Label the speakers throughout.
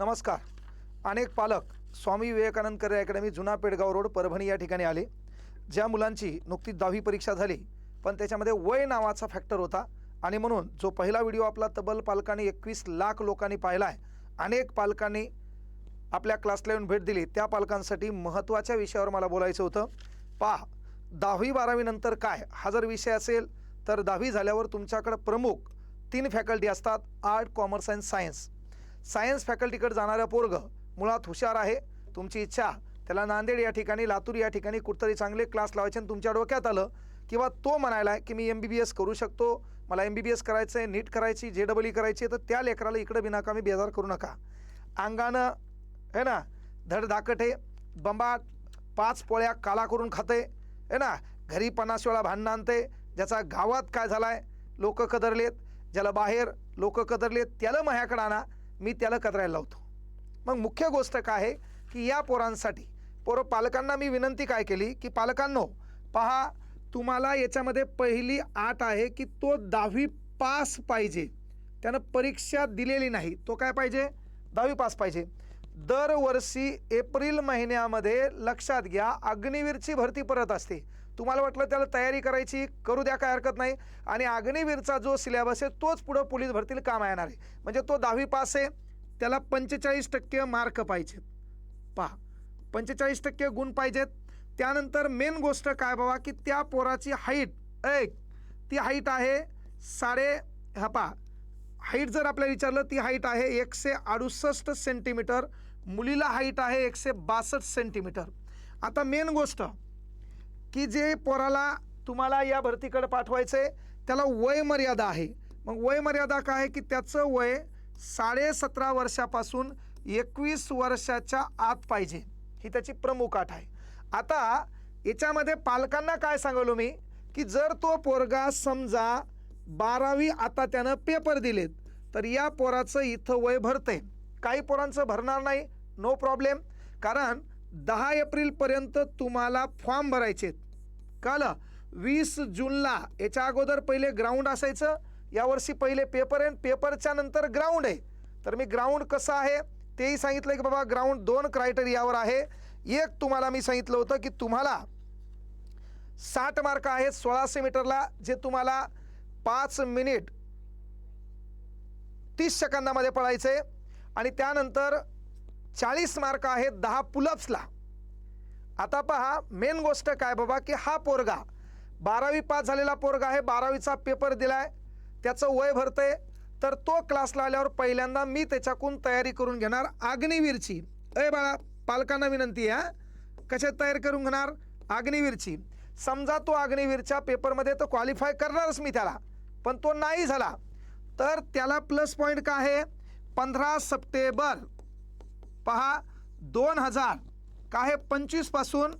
Speaker 1: नमस्कार. अनेक पालक स्वामी विवेकानंद करे अकॅडमी जुना पेडगाव रोड परभणी या ठिकाणी आले. ज्या मुलांची नुकतीच दहावी परीक्षा झाली पण त्याच्यामध्ये वय नावाचा फॅक्टर होता. आणि म्हणून जो पहिला व्हिडिओ आपला तब्बल पालकांनी एकवीस लाख लोकांनी पाहिला आहे अनेक पालकांनी आपल्या क्लासला येऊन भेट दिली. त्या पालकांसाठी महत्त्वाच्या विषयावर मला बोलायचं होतं. पहा दहावी बारावीनंतर काय? हा जर विषय असेल तर दहावी झाल्यावर तुमच्याकडं प्रमुख तीन फॅकल्टी असतात art commerce and science. Science फॅकल्टीकडे जाणारं पोरगं मुळात हुशार आहे. तुमची इच्छा त्याला नांदेड या ठिकाणी लातूर या ठिकाणी कुठतरी चांगले क्लास लावायचे आणि तुमच्या डोक्यात आलं किंवा तो म्हणायला आहे की मी एम बी बी एस करू शकतो मला एम बी बी एस करायचं आहे नीट करायची जे डबल ई करायची आहे तर त्या लेकराला इकडं बिनाकामी बेजार करू नका. अंगानं है ना धडधाकट आहे बंबाट पाच पोळ्या काला करून खाते है ना घरी पन्नास वेळा भांडणं आणते ज्याचा गावात काय झाला आहे लोकं कदरलेत ज्याला बाहेर लोक कदरलेत त्याला माह्याकडं आणा मी त्याला कदरायला लावतो. मग मुख्य गोष्ट काय आहे की या पोरांसाठी पोरं पालकांना मी विनंती काय केली की पालकांनो पहा तुम्हाला याच्यामध्ये पहिली आट आहे की तो दहावी पास पाहिजे. त्यानं परीक्षा दिलेली नाही तो काय पाहिजे? दहावी पास पाहिजे. दरवर्षी एप्रिल महिन्यामध्ये लक्षात घ्या अग्निवीरची भरती परत असते. तुम्हाला वाटलं त्याला तयारी करायची? करू द्या काय हरकत नाही. आणि अग्निवीरचा जो सिलेबस आहे तोच पुढं पोलीस भरतीला काम येणार आहे म्हणजे तो दहावी पास आहे. त्याला पंचेचाळीस टक्के मार्क पाहिजेत. पहा पंचेचाळीस टक्के गुण पाहिजेत. त्यानंतर मेन गोष्ट काय बाबा की त्या पोराची हाईट एक ती हाईट आहे साडे हा पहा हाईट जर आपल्याला विचारलं ती हाईट आहे एकशे अडुसष्ट सेंटीमीटर मुलीला हाईट आहे एकशे बासष्ट सेंटीमीटर आता मेन गोष्ट की जे पोराला तुम्हाला या भरतीकडे पाठवायचं आहे त्याला वय मर्यादा आहे. मग वय मर्यादा काय आहे की त्याचं वय साडे सतरा वर्षापासून एकवीस वर्षाच्या आत पाहिजे. ही त्याची प्रमुख अट आहे. आता याच्यामध्ये पालकांना काय सांगलो मी की जर तो पोरगा समजा बारावी आता त्यानं पेपर दिलेत तर या पोराचं इथं वय भरते काही पोरांचं भरणार नाही नो प्रॉब्लेम कारण दहा एप्रिलपर्यंत तुम्हाला फॉर्म भरायचे आहेत कळलं? वीस जूनला याच्या अगोदर पहिले ग्राउंड असायचं यावर्षी पहिले पेपर आहे पेपरच्या नंतर ग्राउंड आहे. तर मी ग्राउंड कसं आहे तेही सांगितलं की बाबा ग्राउंड दोन क्रायटेरियावर आहे. एक तुम्हाला मी सांगितलं होतं की तुम्हाला साठ मार्क आहेत सोळाशे मीटरला जे तुम्हाला पाच मिनिट तीस सेकंदामध्ये पळायचं आहे आणि त्यानंतर चाळीस मार्क आहेत दहा पुलअप्सला. आता पहा मेन गोष्ट काय बाबा की हा पोरगा बारावी पास झालेला पोरगा आहे बारावीचा पेपर दिलाय त्याचं वय भरतंय तर तो क्लासला आल्यावर पहिल्यांदा मी त्याच्याकडून तयारी करून घेणार अग्निवीरची अय बाळा पालकांना विनंती आहे हा. कशात तयारी करून घेणार? अग्निवीरची समजा तो अग्निवीरच्या पेपरमध्ये तर क्वालिफाय करणारच मी त्याला पण तो नाही झाला. तर त्याला प्लस पॉईंट काय आहे? पंधरा सप्टेंबर. पहा दोन हजार. काय पंचवीसपासून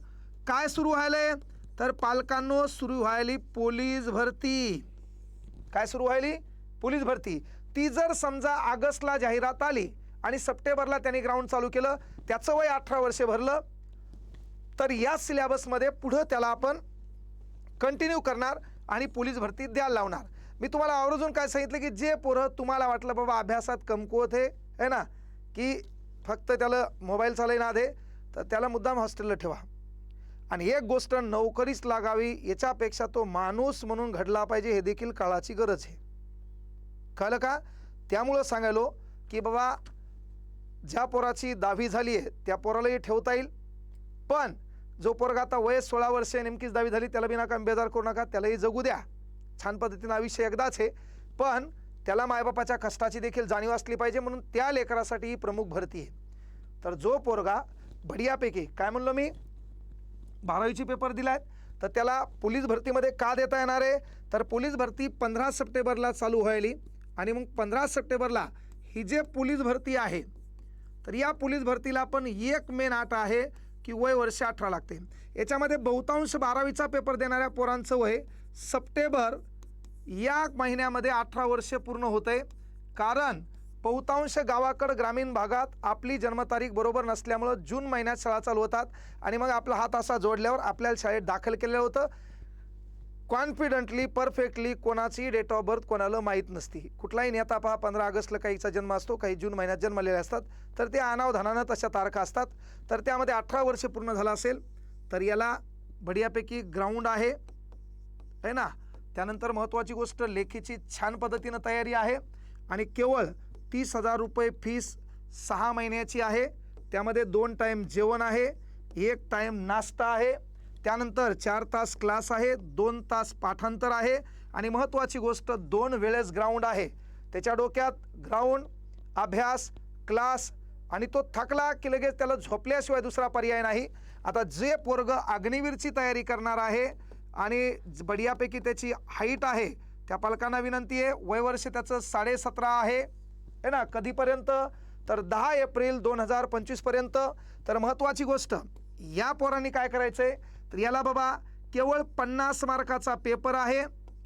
Speaker 1: काय सुरू व्हायले? तर पालकांनो सुरू व्हायली पोलीस भरती. काय सुरू व्हायली? पोलीस भरती. ती जर समजा ऑगस्टला जाहिरात आली आणि सप्टेंबरला त्यांनी ग्राउंड चालू केलं त्याचं वय अठरा वर्षे भरलं तर या सिलेबसमध्ये पुढं त्याला आपण कंटिन्यू करणार आणि पोलीस भरती द्यायला लावणार. मी तुम्हाला आवर्जून काय सांगितलं की जे पोरं तुम्हाला वाटलं बाबा अभ्यासात कमकुवत आहे है ना? की फक्त त्याला मोबाईल चालय ना दे तर त्याला मुद्दाम हॉस्टेलला ठेवा. आणि एक गोष्ट नोकरीच लागावी याच्यापेक्षा तो माणूस म्हणून घडला पाहिजे हे देखील काळाची गरज आहे. कळलं का? त्यामुळं सांगायलो की बाबा ज्या पोराची दहावी झाली आहे त्या पोरालाही ठेवता येईल. पण जो पोरगा आता वय सोळा वर्ष नेमकीच दहावी झाली त्याला बिनाकाम बेजार करू नका त्यालाही जगू द्या. छान पद्धतीनं आयुष्य एकदाच आहे. पण त्याला मायबापाच्या कष्टाची देखील जाणीव असली पाहिजे म्हणून त्या लेकरासाठी ही प्रमुख भरती आहे. तर जो पोरगा बढियापैकी काय म्हणलो मी? बारावीची पेपर दिलाय तर त्याला पोलीस भरतीमध्ये का देता येणार आहे? तर पोलीस भरती पंधरा सप्टेंबरला चालू व्हायली आणि मग पंधरा सप्टेंबरला ही जे पोलीस भरती आहे तर या पोलीस भरतीला पण एक मेन आट आहे की वय वर्ष अठरा लागते. याच्यामध्ये बहुतांश बारावीचा पेपर देणाऱ्या पोरांचं वय सप्टेंबर या महिन्यामध्ये अठरा वर्षे पूर्ण होतं आहे कारण बहुतांश गावाकडं ग्रामीण भागात आपली जन्मतारीख बरोबर नसल्यामुळं जून महिन्यात शाळा चालू होतात आणि मग आपला हात असा जोडल्यावर आपल्याला शाळेत दाखल केलेलं होतं. कॉन्फिडंटली परफेक्टली कोणाची डेट ऑफ बर्थ कोणाला माहीत नसती. कुठलाही नेता पहा पंधरा ऑगस्टला काहीचा जन्म असतो काही जून महिन्यात जन्मलेले असतात. तर ते अनावधानानं तशा तारखा असतात. तर त्यामध्ये अठरा वर्ष पूर्ण झालं असेल तर याला बढियापैकी ग्राउंड आहे. आहे ना? त्यानंतर महत्त्वाची गोष्ट लेखीची छान पद्धतीनं तयारी आहे. आणि केवळ तीस हजार रुपये फीस सहा महिन्याची आहे. त्यामध्ये दोन टाईम जेवण आहे एक टाईम नाश्ता आहे. त्यानंतर चार तास क्लास आहे दोन तास पाठांतर आहे. आणि महत्त्वाची गोष्ट दोन वेळेस ग्राउंड आहे. त्याच्या डोक्यात ग्राउंड अभ्यास क्लास आणि तो थकला की लगेच त्याला झोपल्याशिवाय दुसरा पर्याय नाही. आता जे पोरग अग्निवीरची तयारी करणार आहे आणि बढियापैकी त्याची हाईट आहे त्या पालकांना विनंती आहे वयवर्ष त्याचं साडेसतरा आहे. आहे ना? कधीपर्यंत? तर दहा एप्रिल दोन हजार पंचवीसपर्यंत तर महत्त्वाची गोष्ट या पोरांनी काय करायचं आहे तर याला बाबा केवळ पन्नास मार्काचा पेपर आहे.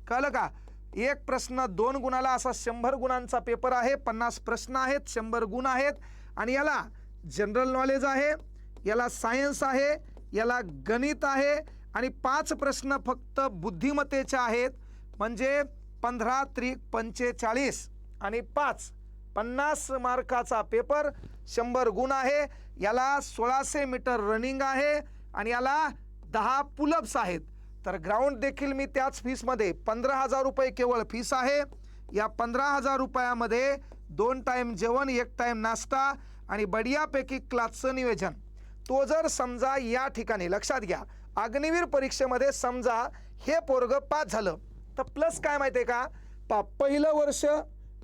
Speaker 1: कळलं का? एक प्रश्न दोन गुणाला असा शंभर गुणांचा पेपर आहे. पन्नास प्रश्न आहेत शंभर गुण आहेत. आणि याला जनरल नॉलेज आहे याला सायन्स आहे याला गणित आहे. आणि पाच प्रश्न फक्त बुद्धिमत्तेचे आहेत. म्हणजे पंधरा त्रिक पंचेचाळीस आणि पाच पन्नास मार्काचा पेपर शंभर गुण आहे. याला सोळाशे मीटर रनिंग आहे आणि याला दहा पुलप्स आहेत. तर ग्राउंड देखील मी त्याच फीसमध्ये पंधरा हजार रुपये केवळ फीस आहे. या पंधरा हजार रुपयामध्ये दोन टाईम जेवण एक टाईम नाश्ता आणि बढियापैकी क्लासचं नियोजन. तो जर समजा या ठिकाणी लक्षात घ्या अग्निवीर परीक्षेमध्ये समजा हे पोरग पास झालं. तर प्लस काय माहिती आहे का? पा पहिलं वर्ष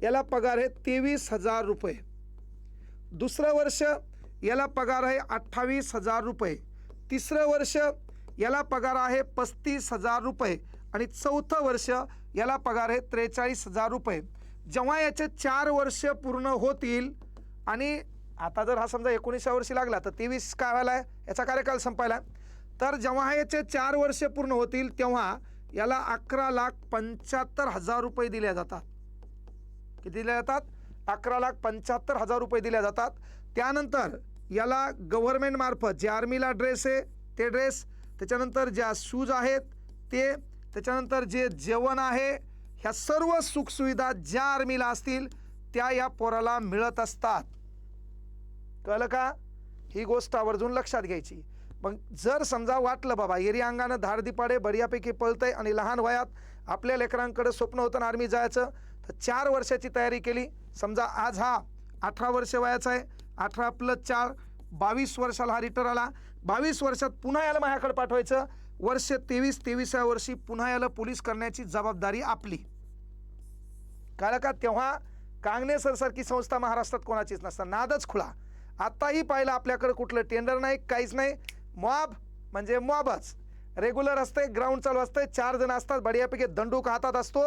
Speaker 1: याला पगार आहे तेवीस हजार रुपये. दुसरं वर्ष याला पगार आहे अठ्ठावीस हजार रुपये. तिसरं वर्ष याला पगार आहे पस्तीस हजार रुपये. आणि चौथं वर्ष याला पगार आहे त्रेचाळीस हजार रुपये. जेव्हा याचे चार वर्ष पूर्ण होतील आणि आता जर हा समजा एकोणीसच्या वर्षी लागला तर तेवीस काय व्हायला आहे? याचा कार्यकाल संपायला तर जेव्हा याचे चार वर्ष पूर्ण होतील तेव्हा याला अकरा लाख पंच्याहत्तर हजार रुपये दिले जातात. किती दिल्या जातात? अकरा लाख पंच्याहत्तर हजार रुपये दिल्या जातात. त्यानंतर याला गव्हर्मेंटमार्फत जे आर्मीला ड्रेस आहे ते ड्रेस त्याच्यानंतर ज्या शूज आहेत ते त्याच्यानंतर जे जेवण आहे ह्या सर्व सुखसुविधा ज्या आर्मीला असतील त्या या पोराला मिळत असतात. कळलं का? ही गोष्ट आवर्जून लक्षात घ्यायची. मग जर समजा वाटलं बाबा एरी अंगानं धारदीपाडे बढियापैकी पळतंय आणि लहान वयात आपल्या लेकरांकडे स्वप्न होतं ना आर्मी जायचं तर चार वर्षाची तयारी केली. समजा आज हा अठरा वर्ष वयाचा आहे. अठरा प्लस चार बावीस वर्षाला हा रिटर आला. बावीस वर्षात पुन्हा याला माझ्याकडे पाठवायचं. वर्ष तेवीस तेवीसाव्या वर्षी पुन्हा याला पोलीस करण्याची जबाबदारी आपली. कारण का? तेव्हा कांगणे सरसारखी संस्था महाराष्ट्रात कोणाचीच नसतात नादच खुळा. आत्ताही पाहिलं आपल्याकडे कुठलं टेंडर नाही काहीच नाही. मॉब म्हणजे मॉबच रेग्युलर असते ग्राउंड चालू असते चार जण असतात बढियापैकी दंडूक हातात असतो.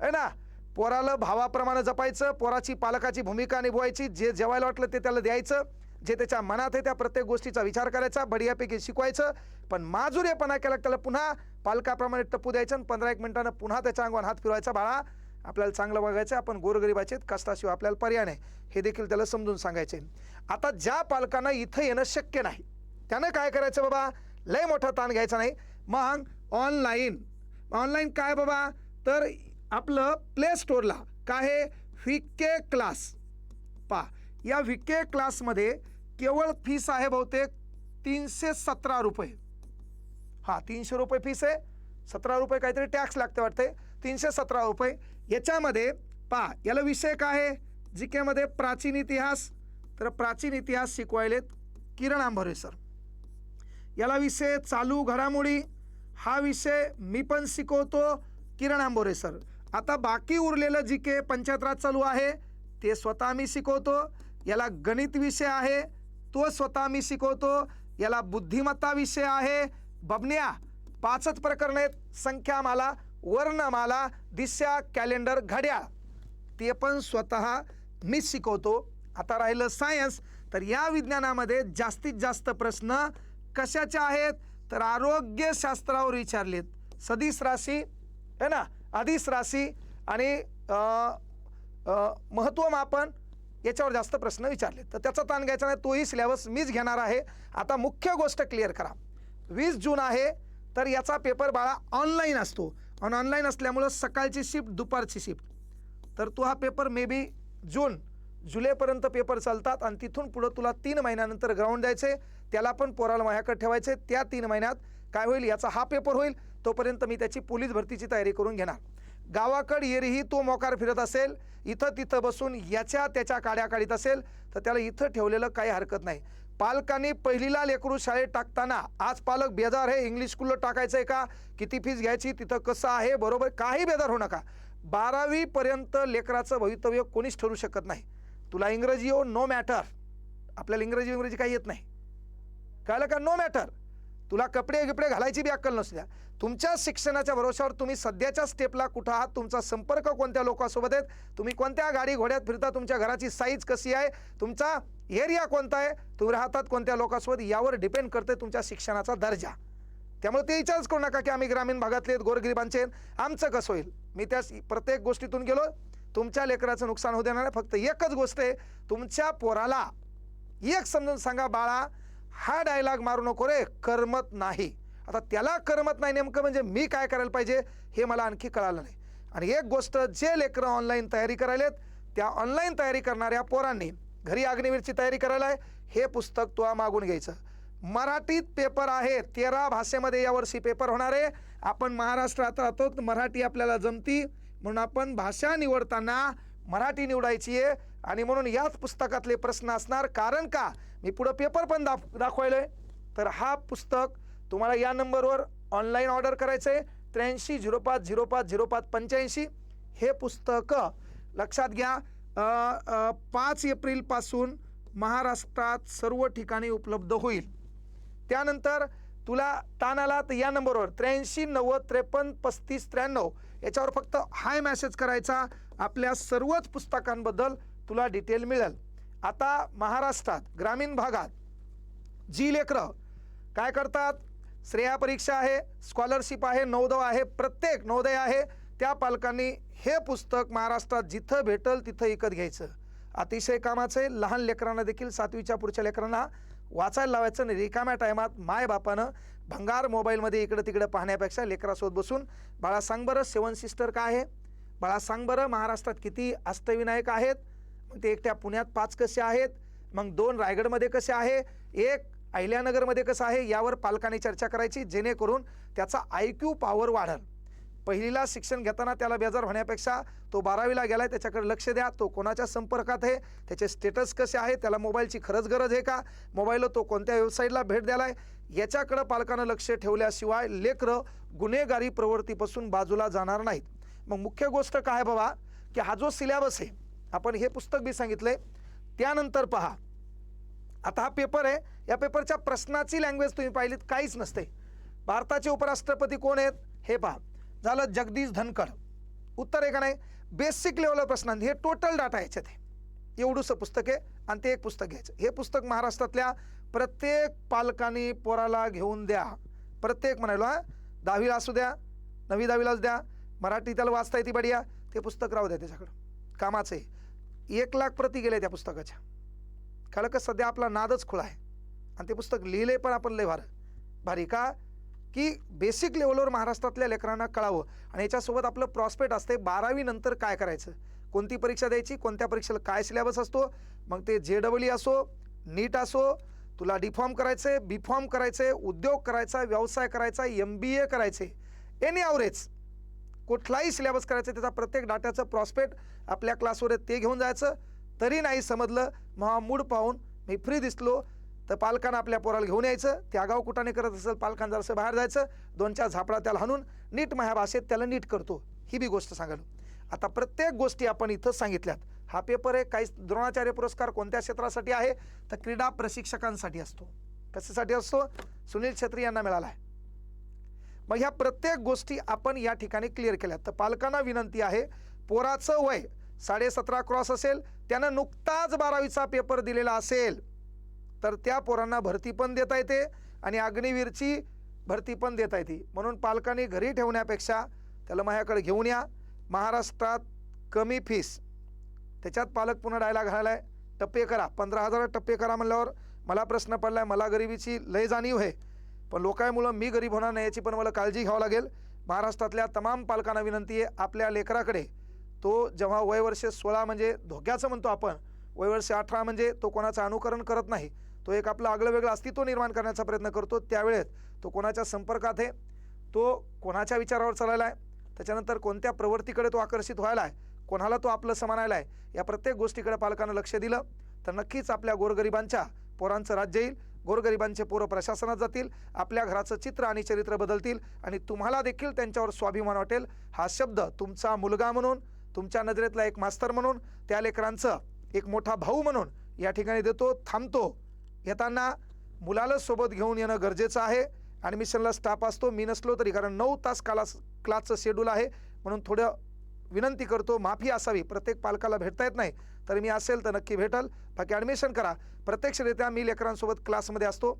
Speaker 1: आहे ना? पोराला भावाप्रमाणे जपायचं पोराची पालकाची भूमिका निभवायची जे जेवायला वाटलं ते त्याला द्यायचं जे त्याच्या मनात आहे त्या प्रत्येक गोष्टीचा विचार करायचा बढियापैकी शिकवायचं. पण माजुरेपणा केला त्याला पुन्हा पालकाप्रमाणे टप्पू द्यायचं आणि पंधरा एक मिनिटानं पुन्हा त्याच्या अंगावर हात फिरवायचा बाळा आपल्याला चांगलं बघायचं आपण गोरगरिबाचे आहेत, कष्टाशिवाय आपल्याला पर्याय नाही. हे देखील त्याला समजून सांगायचे. आता ज्या पालकांना इथं येणं शक्य नाही त्यानं काय करायचं बाबा? लय मोठा ताण घ्यायचा नाही. मग ऑनलाईन ऑनलाईन काय बाबा? तर आपलं प्ले स्टोअरला काय आहे व्हिके क्लास पा या विके क्लासमध्ये केवळ फीस आहे बहुतेक तीनशे सतरा रुपये. हां तीनशे रुपये फीस आहे. सतरा रुपये काहीतरी टॅक्स लागते वाटते. तीनशे सतरा रुपये. याच्यामध्ये पा याला विषय काय आहे? जी केमध्ये प्राचीन इतिहास. तर प्राचीन इतिहास शिकवायलेत किरण आंभरे सर याला विषय चालू घडामोडी. हा विषय मी पण शिकवतो किरण आंबोरे सर आता बाकी उरलेलं जी के पंचायत राज चालू आहे ते स्वतः मी शिकवतो याला गणित विषय आहे तो स्वतः मी शिकवतो याला बुद्धिमत्ता विषय आहे. बबन्या पाचच प्रकरण आहेत संख्यामाला वर्णमाला दिशा कॅलेंडर घड्याळ. ते पण स्वतः मी शिकवतो. आता राहिलं सायन्स तर या विज्ञानामध्ये जास्तीत जास्त प्रश्न कशाचे आहेत? तर आरोग्यशास्त्रावर विचारलेत. सदिश राशी है ना? आधीच राशी आणि महत्त्वमापन याच्यावर जास्त प्रश्न विचारले. तर त्याचा ताण घ्यायचा नाही तोही सिलेबस मीच घेणार आहे. आता मुख्य गोष्ट क्लिअर करा. वीस जून आहे तर याचा पेपर बाळा ऑनलाईन असतो. आणि ऑनलाईन असल्यामुळं सकाळची शिफ्ट दुपारची शिफ्ट तर तू हा पेपर मे बी जून जुलैपर्यंत पेपर चालतात आणि तिथून पुढं तुला तीन महिन्यानंतर ग्राउंड द्यायचे त्याला पण पोराला माझ्याकडे ठेवायचे त्या तीन महिन्यात काय होईल याचा हा पेपर होईल. तोपर्यंत मी त्याची पोलीस भरतीची तयारी करून घेणार. गावाकडे येरीही तो मोकार फिरत असेल इथं तिथं बसून याच्या त्याच्या काड्या काढीत असेल तर त्याला इथं ठेवलेलं काही हरकत नाही. पालकांनी पहिलीला लेकरू शाळेत टाकताना आज पालक बेजार आहे इंग्लिश स्कूलला टाकायचं आहे का? किती फीज घ्यायची तिथं कसं आहे? बरोबर काही बेजार होऊ नका. बारावीपर्यंत लेकराचं भवितव्य कोणीच ठरू शकत नाही. तुला इंग्रजी हो नो मॅटर आपल्याला इंग्रजी इंग्रजी काही येत नाही. कळलं का? नो मॅटर तुला कपडे गिपडे घालायची बी अक्कल नसल्या तुमच्या शिक्षणाच्या भरोशावर तुम्ही सध्याच्या स्टेपला कुठं आहात तुमचा संपर्क कोणत्या लोकांसोबत आहेत तुम्ही कोणत्या गाडी घोड्यात फिरता तुमच्या घराची साईज कशी आहे तुमचा एरिया कोणता आहे तुम्ही राहतात कोणत्या लोकांसोबत यावर डिपेंड करते तुमच्या शिक्षणाचा दर्जा. त्यामुळे ते विचारच करू नका की आम्ही ग्रामीण भागातले आहेत गोरगरिबांचे आमचं कसं होईल? मी त्या प्रत्येक गोष्टीतून गेलो तुमच्या लेकराचं नुकसान होऊ देणार फक्त एकच गोष्ट आहे तुमच्या पोराला एक समजून सांगा बाळा हा डायलॉग मारू नको रे करमत नाही. आता त्याला करमत नाही नेमकं म्हणजे मी काय करायला पाहिजे हे मला आणखी कळालं नाही. आणि एक गोष्ट जे लेकरं ऑनलाईन तयारी करायलेत त्या ऑनलाईन तयारी करणाऱ्या पोरांनी घरी अग्निवीरची तयारी करायला आहे हे पुस्तक तुला मागून घ्यायचं. मराठीत पेपर आहे तेरा भाषेमध्ये यावर्षी पेपर होणार आहे. आपण महाराष्ट्रात राहतो तर मराठी आपल्याला जमती. म्हणून आपण भाषा निवडताना मराठी निवडायची आहे. आणि म्हणून याच पुस्तकातले प्रश्न असणार. कारण का? मी पुढं पेपर पण दाख दाखवायलोय. तर हा पुस्तक तुम्हाला या नंबरवर ऑनलाईन ऑर्डर करायचं आहे त्र्याऐंशी झिरो पाच झिरो पाच झिरो पाच पंच्याऐंशी. हे पुस्तकं लक्षात घ्या. पाच एप्रिलपासून महाराष्ट्रात सर्व ठिकाणी उपलब्ध होईल. त्यानंतर तुला ताण आला तर या नंबरवर त्र्याऐंशी नव्वद त्रेपन्न पस्तीस त्र्याण्णव याच्यावर फक्त हाय मॅसेज करायचा. आपल्या सर्वच पुस्तकांबद्दल तुला डिटेल मिळेल. आता महाराष्ट्रात ग्रामीण भागात जी लेकरं काय करतात? श्रेया परीक्षा आहे स्कॉलरशिप आहे नवोदय आहे प्रत्येक नवोदय आहे त्या पालकांनी हे पुस्तक महाराष्ट्रात जिथं भेटल तिथं विकत घ्यायचं. अतिशय कामाचं आहे. लहान लेकरांना देखील सातवीच्या पुढच्या लेकरांना वाचायला लावायचं आणि रिकाम्या टायमात माय बापानं भंगार मोबाईलमध्ये इकडं तिकडं पाहण्यापेक्षा लेकरासोबत बसून बाळा सांग बरं सेवन सिस्टर काय आहे? बाळा सांग बरं महाराष्ट्रात किती अष्टविनायक आहेत? मग ते एकट्या पुण्यात पाच कसे आहेत? मग दोन रायगडमध्ये कसे आहे? एक अहिल्यानगरमध्ये कसं आहे? यावर पालकांनी चर्चा करायची जेणेकरून त्याचा आय क्यू पॉवर वाढल. पहिलीला शिक्षण घेताना त्याला बेजार होण्यापेक्षा तो बारावीला गेला आहे त्याच्याकडे लक्ष द्या. तो कोणाच्या संपर्कात आहे? त्याचे स्टेटस कसे आहे? त्याला मोबाईलची खरंच गरज आहे का? मोबाईलला तो कोणत्या वेबसाईटला भेट द्यालाय? याच्याकडं पालकानं लक्ष ठेवल्याशिवाय लेकरं गुन्हेगारी प्रवृत्तीपासून बाजूला जाणार नाहीत. मग मुख्य गोष्ट काय आहे बाबा? की हा जो सिलेबस आहे आपण हे पुस्तक बी आहे त्यानंतर पहा. आता हा पेपर आहे या पेपरच्या प्रश्नाची लँग्वेज तुम्ही पाहिलीत काहीच नसते. भारताचे उपराष्ट्रपती कोण आहेत? हे पहा. झालं जगदीश धनखड. उत्तर आहे का नाही? बेसिक लेवलवर प्रश्न हे टोटल डाटा याच्यात आहे. एवढंसं पुस्तक आहे आणि ते एक पुस्तक घ्यायचं. हे पुस्तक महाराष्ट्रातल्या प्रत्येक पालकांनी पोराला घेऊन द्या. प्रत्येक म्हणायला दहावीला असू द्या नवी दहावीला असू द्या मराठी त्याला वाचता येते बढिया. ते पुस्तक राहू द्या त्याच्याकडं. कामाचं. आहे एक लाख प्रती गेले त्या पुस्तकाच्या. खरं का सध्या आपला नादच खुळा आहे. आणि ते पुस्तक लिहिले पण आपण लय भार. भारी का? की बेसिक लेवलवर महाराष्ट्रातल्या लेकरांना कळावं. आणि याच्यासोबत आपलं प्रॉस्पेक्ट असते बारावी नंतर काय करायचं? कोणती परीक्षा द्यायची? कोणत्या परीक्षेला काय सिलेबस असतो? मग ते जे डबल असो नीट असो तुला डी फॉर्म करायचं आहे बी फॉर्म करायचं आहे उद्योग करायचा व्यवसाय करायचा एम बी ए करायचे एनी ॲव्हरेज कुठलाही सिलेबस करायचं त्याचा प्रत्येक डाट्याचं प्रॉस्पेक्ट आपल्या क्लासवर ते घेऊन जायचं. तरी नाही समजलं मग मूड पाहून मी फ्री दिसलो तर पालकांना आपल्या पोराला घेऊन यायचं. त्या गाव कुठाने करत असेल पालकांना जरासं बाहेर जायचं दोन चार झापडा त्याला हाणून नीट माझ्या भाषेत त्याला नीट करतो. ही बी गोष्ट सांगालो आता प्रत्येक गोष्टी आपण इथं सांगितल्यात. हा पेपर आहे काही द्रोणाचार्य पुरस्कार कोणत्या क्षेत्रासाठी आहे तर क्रीडा प्रशिक्षकांसाठी असतो. कशासाठी असतो? सुनील छत्री यांना मिळाला आहे. मग ह्या प्रत्येक गोष्टी आपण या ठिकाणी क्लिअर केल्या. तर पालकांना विनंती आहे पोराचं वय साडेसतरा क्रॉस असेल त्यानं नुकताच बारावीचा पेपर दिलेला असेल तर त्या पोरांना भरती पण देता येते आणि अग्निवीरची भरती पण देता येते. म्हणून पालकांनी घरी ठेवण्यापेक्षा त्याला माझ्याकडे घेऊन या. महाराष्ट्रात कमी फीस त्याच्यात पालक पुन्हा डायलॉग घालाय टप्पे करा. पंधरा हजार टप्पे करा म्हणल्यावर मला प्रश्न पडला आहे मला गरिबीची लय जाणीव आहे. पण लोकांमुळं मी गरीब होणार नाही याची पण मला काळजी घ्यावं लागेल. महाराष्ट्रातल्या तमाम पालकांना विनंती आहे आपल्या लेकराकडे तो जेव्हा वयवर्ष सोळा म्हणजे धोक्याचं म्हणतो आपण वयवर्ष अठरा म्हणजे तो कोणाचं अनुकरण करत नाही तो एक आपलं आगळं वेगळं अस्तित्व निर्माण करण्याचा प्रयत्न करतो त्यावेळेस तो कोणाच्या संपर्कात आहे तो कोणाच्या विचारावर चालायला आहे त्याच्यानंतर कोणत्या प्रवृत्तीकडे तो आकर्षित व्हायला आहे कोणाला तो आपलं समानायला आहे या प्रत्येक गोष्टीकडे पालकांना लक्ष दिलं तर नक्कीच आपल्या गोरगरिबांच्या पोरांचं राज्य येईल गोरगरिबांचे पोरं प्रशासनात जातील आपल्या घराचं चित्र आणि चरित्र बदलतील आणि तुम्हाला देखील त्यांच्यावर स्वाभिमान वाटेल. हा शब्द तुमचा मुलगा म्हणून तुमच्या नजरेतला एक मास्तर म्हणून त्या लेकरांचं एक मोठा भाऊ म्हणून या ठिकाणी देतो थांबतो. येताना मुलाला सोबत घेऊन येणं गरजेचं आहे. ॲडमिशनला स्टाफ असतो मी नसलो तरी कारण नऊ तास कालास क्लासचं शेड्यूल आहे. म्हणून थोडं विनंती करतो माफी असावी. प्रत्येक पालकाला भेटता येत नाही. तर मी असेल तर नक्की भेटल. बाकी ॲडमिशन करा. प्रत्यक्षरित्या मी लेकरांसोबत क्लासमध्ये असतो.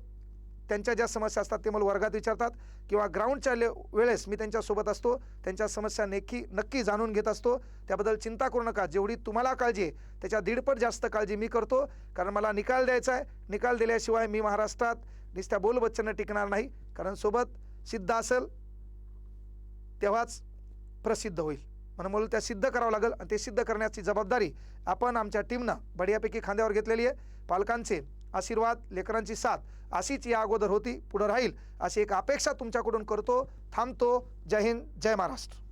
Speaker 1: त्यांच्या ज्या समस्या असतात ते मला वर्गात विचारतात किंवा ग्राउंडच्या ले वेळेस मी त्यांच्यासोबत असतो. त्यांच्या समस्या नेकी नक्की जाणून घेत असतो. त्याबद्दल चिंता करू नका. जेवढी तुम्हाला काळजी आहे त्याच्या दीडपट जास्त काळजी मी करतो. कारण मला निकाल द्यायचा आहे. निकाल दिल्याशिवाय मी महाराष्ट्रात नुसत्या बोलबच्चनं टिकणार नाही. कारण सोबत सिद्ध असेल तेव्हाच प्रसिद्ध होईल. म्हणून त्या सिद्ध करावं लागेल आणि ते सिद्ध करण्याची जबाबदारी आपण आमच्या टीमनं बढियापैकी खांद्यावर घेतलेली आहे. पालकांचे आशीर्वाद लेकरांची साथ अशीच या अगोदर होती पुढं राहील अशी एक अपेक्षा तुमच्याकडून करतो थांबतो. जय हिंद जय महाराष्ट्र.